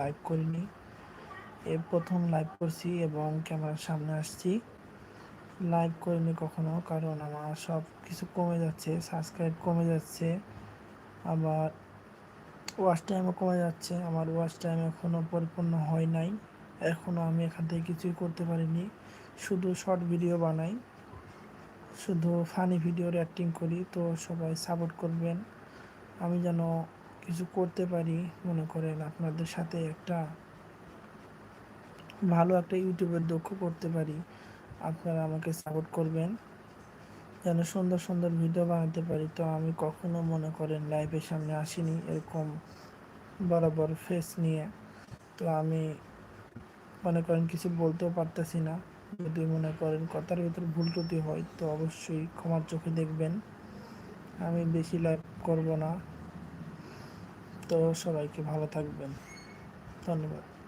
Live করিনি এই প্রথম লাইভ করছি এবং ক্যামেরার সামনে আসছি। লাইভ করিনি কখনো, কারণ আমার সব কিছু কমে যাচ্ছে সাবস্ক্রাইব কমে যাচ্ছে। আবার ওয়াচ টাইমও কমে যাচ্ছে, আমার ওয়াচ টাইম এখনও পরিপূর্ণ হয় নাই। এখনও আমি এখান থেকে কিছুই করতে পারিনি। শুধু শর্ট ভিডিও বানাই। শুধু ফানি ভিডিওর অ্যাক্টিং করি, তো সবাই সাপোর্ট করবেন। আমি যেন কিছু করতে পারি, মনে করেন আপনাদের সাথে একটা ভালো একটা ইউটিউবের দক্ষ করতে পারি, আপনারা আমাকে সাপোর্ট করবেন, যেন সুন্দর সুন্দর ভিডিও বানাতে পারি। তো আমি কখনো মনে করেন লাইভের সামনে আসিনি, এরকম বরাবর ফেস নিয়ে। তো আমি মনে করেন কিছু বলতেও পারতেছি না। যদি মনে করেন কথার ভিতর ভুল ত্রুটি হয়, তো অবশ্যই ক্ষমার চোখে দেখবেন। আমি বেশি লাইভ করব না। তো সবাইকে ভালো থাকবেন। ধন্যবাদ।